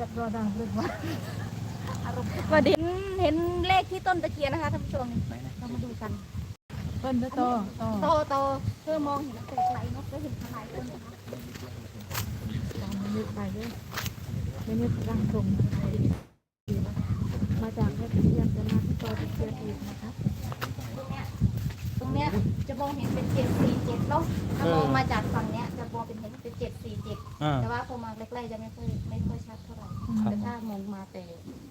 จัดรอดังเลยว่าอารมณ์ว่าเด่นเห็นเลขที่ต้นตะเคียนนะคะท่านผู้ชมเรามาดูกันเพิ่นเด้อโตโตโตโตเพื่อมองเห็นไกลๆเนาะก็เห็นขนาดต้นนะคะตามมันยึดไปเด้อไม่ยึดร่างทรงนะคะมาจากแม่ตะเคียนจะมาที่โตตะเคียนอีกนะคะตรงเนี้ยจะมองเห็นเป็นเจ็ดสี่เจ็ดเนาะถ้ามองมาจากฝั่งเนี้ยจะมองเป็นเห็นเป็นเจ็ดสี่เจ็ดอ่าแต่ว่าพอมาใกล้ๆจะไม่ค่อยไม่ค่อยชัดเท่าไหร่ ครับแต่ถ้ามองมาแต่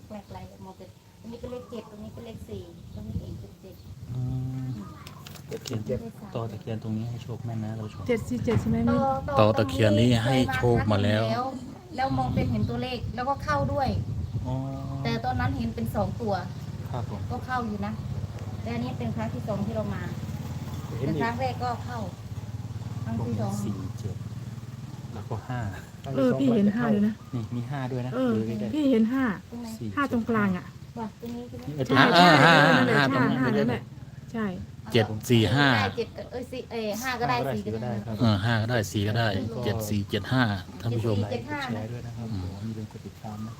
ไกลๆจะมองเป็นตรงนี้เป็นเลขเจ็ดตรงนี้เป็นเลขสี่ตรงนี้เองเป็นเจ็ดอืมตะเคียนต่อตะเคียนตรงนี้ให้โชคแม่นนะเราชม เจ็ดสี่เจ็ดใช่ไหมแม่ต่อตะเคียนนี้ให้โชคมาแล้ว แล้วมองเป็นเห็นตัวเลขแล้วก็เข้าด้วย อ๋อแต่ตอนนั้นเห็นเป็นสองตัว ครับผมก็เข้าอยู่นะแต่อันนี้เป็นครั้งที่สองที่เรามาเห็นแต่อีคกรั้งแรกก็เข้าครั้งผมที่สเห็อนงสี่เจ็ด แล้วก็ห้าเออพี่เห็นห้าเลยนะ นี่มีห้าด้วยนะเออ ดูใกล้พี่เห็นห้าตรงไหนๆสี่ห้าตรงกลางอะว่ะตรงนี้ตรงนี่นี้เออตรงใช่นี้ ใช่อ่าห้านั่นห้าเลยห้าตรงห้านี้ห้าเลนั่นแหยละใช่ เจ็ดสี่ห้าได้เจ็ดก็เอ้ยสี่เอ้ยห้าก็ได้สี่ก็ได้เออห้าก็ได้สี่ก็ได้เจ็ดสี่เจ็ดห้าท่านผู้ชมเจ็ดห้าแชนะร์ด้วยนะครับผมมีเป็นกดติดตามนะ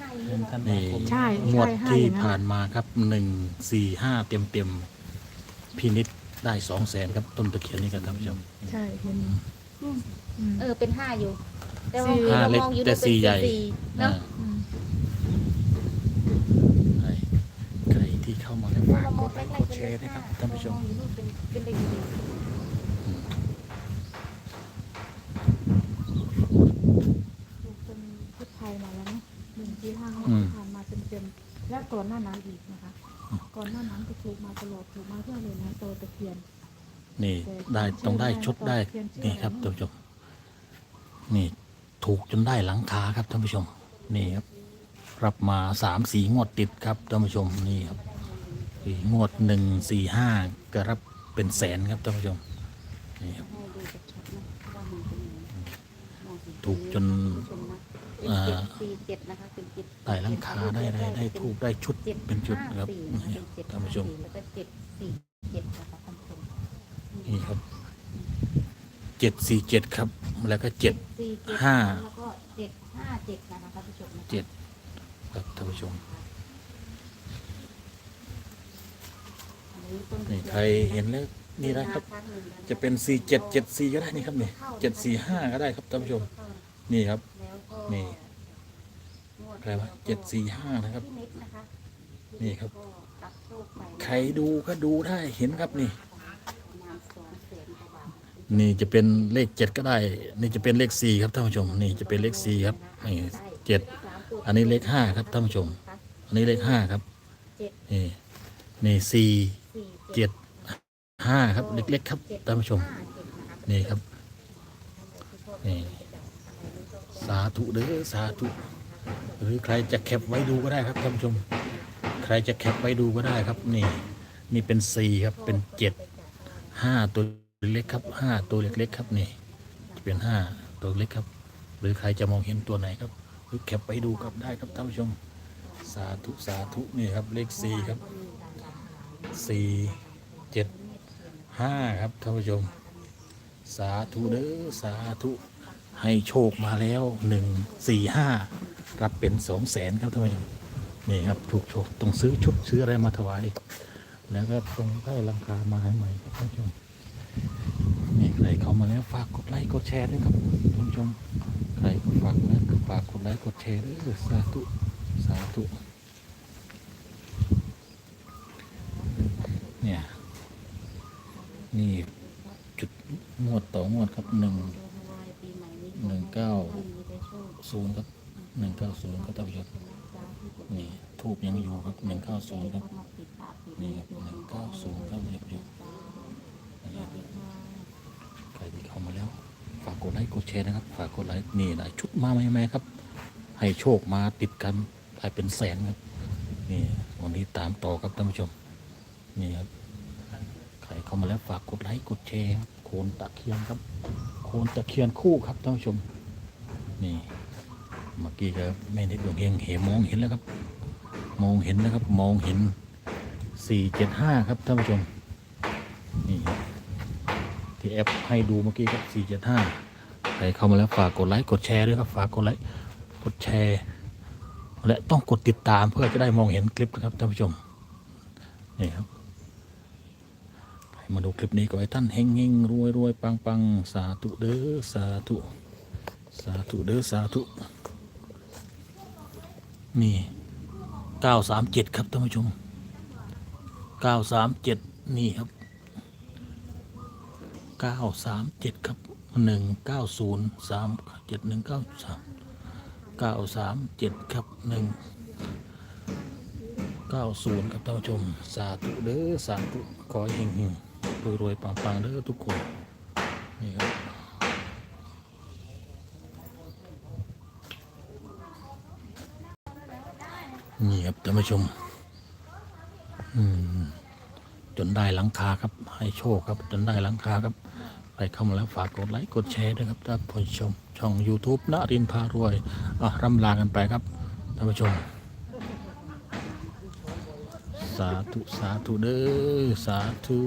ห้าอย่างเดืนี้อนเนาะธันวานี่คม ใช่ งวดใช่ห้าที่อย่างนั้นผ่านมาครับหนึ่งสี่ห้าเต็มเต็มๆพินิษได้สองแสนครับต้นตะเคียนนี้ครับท่านผู้ชม ใช่เห็นอืม เออเป็นห้าอยู่ แต่ว่าสี่เราห้าเล็กมองอยู่แต่ดูเป็นสี่ใหญ่ สี่เนาะอ่าอืมใครใครที่เข้ามาแล้วฝากเรามกองดไลใกล้ค์กๆดเป็นแชเลร์ขนะครับห้าท่านผู้ชมมองอยู่นู่นเป็นเป็นเลขสี่ถูกเป็นพุทธไทยมาแล้วเนาะหนึ่งที่ห้าอืมผ่านมาเต็มๆและก่อนหน้านั้นอีกนะคะ ก่อนหน้านั้นก็ถูกมาตลอดถูกมาเรื่อยเลยนะโตตะเคียน นี่ได้ต้องได้ชุดได้นี่ครับท่านผู้ชมนี่ถูกจนได้หลังคาครับท่านผู้ชม นี่ครับ รับมาสามสีงวดติดครับท่านผู้ชมนี่ครับสี่งวดหนึ่งสี่ห้าก็รับเป็นแสนครับท่านผู้ชมนี่ครับถูกจนเป็นอ่าเจ็ดสี่เจ็ดนะคะเป็นเจ็ดได้หลังคาได้ได้ได้ถูกได้ชุดเป็นชุดครับสี่นี่เป็เจ็ดท่านผู้ชม นะคะท่านผู้ชมนี่ครับเจ็ดสี่เจ็ดครับ แล้วก็เจ็ด สี่เจ็ดห้า แล้วก็เจ็ดห้าเจ็ดนะคะท่านผู้ชมนะคะเจ็ดครับท่านผู้ชมนี่ใครเห็นแล้วนี่นะครับจะเป็นสี่เจ็ดเจ็ดสี่ก็ได้นี่ครับนี่เจ็ดสี่ห้าก็ได้ครับท่านผู้ชม นี่ครับ แล้วก็นี่ใครวะเจ็ดสี่ห้านะครับ พี่นิดนะคะนี่ครับ ก็ตัดโชคไป ใครดูก็ดูได้เห็นครับนี่ ประมาณสองแสนกว่าบาท นี่จะเป็นเลขเจ็ดก็ได้ นี่จะเป็นเลขสี่ครับท่านผู้ชม นี่จะเป็นเลขสี่ครับนี่เจ็ดอันนี้เลขห้าครับท่านผู้ชม อันนี้เลขห้าครับ นี่นี่สี่เจ็ดห้าครับ เล็กๆครับท่านผู้ชม นี่ครับ นี่สาธุเด้อสาธุหรือใครจะแคปไว้ดูก็ได้ครับท่านผู้ชม ใครจะแคปไว้ดูก็ได้ครับ นี่ นี่เป็นสี่ครับเป็นเจ็ดห้าตัว เล็กครับห้าตัวเล็กๆครับนี่จะเป็นห้าตัวเล็กครับ หรือใครจะมองเห็นตัวไหนครับหรือแคปไปดูครับได้ครับท่านผู้ชม สาธุสาธุนี่ครับเลขสี่ครับสี่เจ็ดห้าครับท่านผู้ชม สาธุเด้อสาธุให้โชคมาแล้วหนึ่งสี่ห้ารับเป็นสองแสนครับท่านผู้ชมนี่ครับถูกโชคต้องซื้อชุดซื้ออะไรมาถวายแล้วก็ตรงได้ลังคามาให้ใหม่ท่านผู้ชม นี่ใครเข้ามาแล้วฝากกดไลค์กดแชร์ด้วยครับท่านผู้ชมใครฝากนะฝากกดไลค์กดแชร์ด้วยสาธุสาธุเนี่ยนี่จุดงวดต่องวดครับหนึ่งหนึ่งเก้าศูนย์ครับหนึ่งเก้าศูนย์ครับท่านผู้ชมนี่ทูบยังอยู่ครับหนึ่งเก้าศูนย์ครับนี่หนึ่งเก้าศูนย์ครับท่านผู้ชมนี่ครับใครที่เข้ามาแล้ว ฝากกดไลค์กดแชร์นะครับ ฝากกดไลค์นี่ได้ชุดมาใหม่ๆครับ ให้โชคมาติดกันได้เป็นแสนครับ นี่วันนี้ตามต่อครับท่านผู้ชม นี่ครับ ใครเข้ามาแล้วฝากกดไลค์กดแชร์ครับโคนตะเคียนครับ โคนตะเคียนคู่ครับท่านผู้ชม นี่เมื่อกี้ก็ไม่ได้ดวงเฮงเห็นมองเห็นแล้วครับ มองเห็นนะครับ มองเห็นสี่เจ็ดห้าครับท่านผู้ชม นี่ครับที่แอปให้ดูเมื่อกี้ครับสี่เจ็ดห้า ใครเข้ามาแล้วฝากกดไลค์กดแชร์ด้วยครับฝากกดไลค์กดแชร์ และต้องกดติดตามเพื่อจะได้มองเห็นคลิปนะครับท่านผู้ชมนี่ครับให้มาดูคลิปนี้ก็ให้ท่านเฮงเฮงรวยรวยปังปังสาธุเด้อสาธุสาธุเด้อสาธุนี่เก้าสามเจ็ดครับท่านผู้ชมเก้าสามเจ็ดนี่ครับเก้าสามเจ็ดครับ หนึ่งเก้าศูนย์สามเจ็ดหนึ่งเก้าสามเก้าสามเจ็ดครับหนึ่งเก้าศูนย์ครับท่านผู้ชม สาธุเด้อสาธุขอเฮงเฮงรวยรวยปังปังเด้อทุกคนนี่ครับนี่ครับท่านผู้ชม อืมจนได้หลังคาครับ ให้โชคครับ จนได้หลังคาครับ ไปเข้ามาแล้วฝากกดไลค์กดแชร์ด้วยครับท่านผู้ชม ช่อง YouTube นรินพารวยอะร่ำลากันไปครับท่านผู้ชม สาธุ สาธุเด้อสาธุ